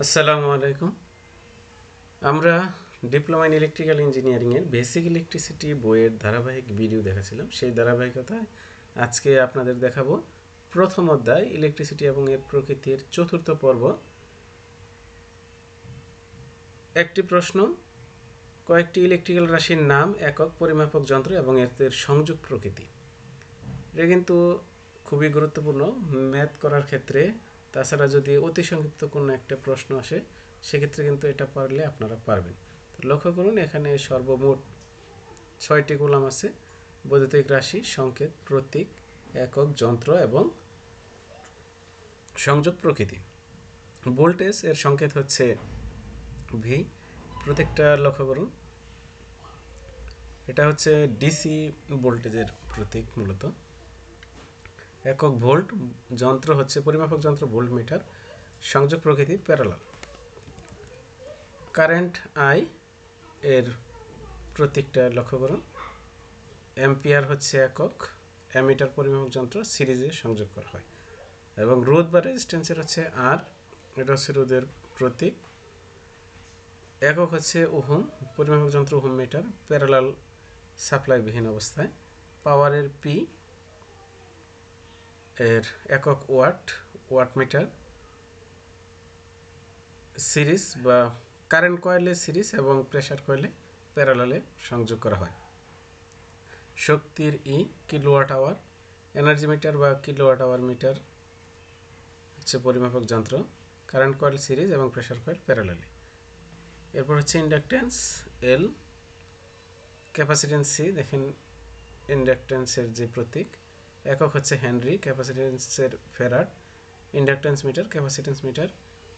আসসালামু আলাইকুম। আমরা ডিপ্লোমা ইন ইলেকট্রিক্যাল ইঞ্জিনিয়ারিংয়ের বেসিক ইলেকট্রিসিটি বইয়ের ধারাবাহিক ভিডিও দেখাছিলাম। সেই ধারাবাহিকতায় আজকে আপনাদের দেখাবো প্রথম অধ্যায়, ইলেকট্রিসিটি এবং এর প্রকৃতির চতুর্থ পর্ব। একটি প্রশ্ন, কয়েকটি ইলেকট্রিক্যাল রাশির নাম, একক পরিমাপক যন্ত্র এবং এর সংযোগ প্রকৃতি। এটা কিন্তু খুবই গুরুত্বপূর্ণ। ম্যাথ করার ক্ষেত্রে তাছাড়া যদি অতি সংক্ষিপ্ত কোনো একটা প্রশ্ন আসে, সেক্ষেত্রে কিন্তু এটা পারলে আপনারা পারবেন। তো লক্ষ্য করুন, এখানে সর্বমোট ছয়টি কলাম আছে। বৈদ্যুতিক রাশি, সংকেত, প্রতীক, একক, যন্ত্র এবং সংযোগ প্রকৃতি। ভোল্টেজ এর সংকেত হচ্ছে ভি প্রত্যেকটা লক্ষ্য করুন। এটা হচ্ছে ডিসি ভোল্টেজের প্রতীক মূলত। একক ভোল্ট যন্ত্র হচ্ছে, পরিমাপক যন্ত্র ভোল্ট মিটার সংযোগ প্রকৃতি প্যারালাল কারেন্ট আই এর প্রতীকটা লক্ষ্য করুন। অ্যাম্পিয়ার হচ্ছে একক অ্যামিটার পরিমাপক যন্ত্র সিরিজে সংযোগ করা হয়। এবং রোধ বা রেজিস্ট্যান্সের হচ্ছে আর এটা হচ্ছে রোধের প্রতীক। একক হচ্ছে ওহম, পরিমাপক যন্ত্র ওহম মিটার প্যারালাল সাপ্লাইবিহীন অবস্থায়। পাওয়ারের পি এর একক ওয়াট ওয়াট মিটার সিরিজ বা কারেন্ট কয়েলে সিরিজ এবং প্রেশার কয়েলে প্যারালালে সংযোগ করা হয়। শক্তির E kilowatt hour, energy meter বা কিলোওয়াট আওয়ার মিটার হচ্ছে পরিমাপক যন্ত্র, কারেন্ট কয়েল সিরিজ এবং প্রেশার কয়েল প্যারালালে। এরপর হচ্ছে ইন্ডাকটেন্স, এল, ক্যাপাসিটেন্স সি, দেখেন ইন্ডাকটেন্সের যে প্রতীক। একক হচ্ছে Henry, ক্যাপাসিটেন্সের farad inductance meter, capacitance meter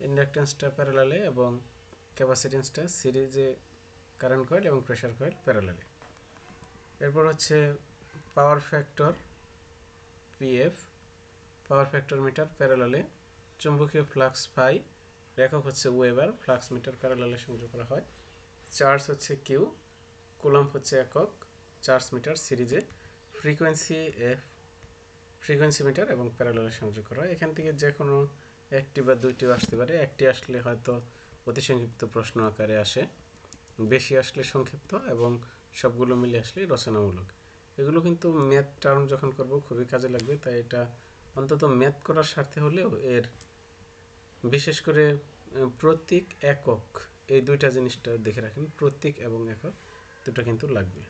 ইন্ডাকটেন্সটা প্যারালালে এবং ক্যাপাসিটেন্সটা সিরিজে কারেন্ট কয়েল এবং প্রেশার কয়েল প্যারালালে। এরপর হচ্ছে power factor, PF, power factor meter প্যারালালে, চুম্বকীয় ফ্লাক্স ফাই, একক হচ্ছে ওয়েবার, ফ্লাক্স মিটার প্যারালালে সংযোগ করা হয়। চার্জ হচ্ছে কিউ কুলাম্প হচ্ছে একক, চার্জ মিটার সিরিজে। ফ্রিকোয়েন্সি এফ ফ্রিকোয়েন্সি মিটার এবং প্যারালালে সংযোগ করা এখান থেকে যে কোনো একটি বা দুইটিও আসতে পারে। একটি আসলে হয়তো অতি সংক্ষিপ্ত প্রশ্ন আকারে আসে, বেশি আসলে সংক্ষিপ্ত এবং সবগুলো মিলে আসলে রচনামূলক। এগুলো কিন্তু ম্যাথ টার্ম যখন করব খুবই কাজে লাগবে, তাই এটা অন্তত ম্যাথ করার স্বার্থে হলেও এর বিশেষ করে প্রতীক, একক, এই দুইটা জিনিসটা দেখে রাখেন। প্রতীক এবং একক, দুটো কিন্তু লাগবে।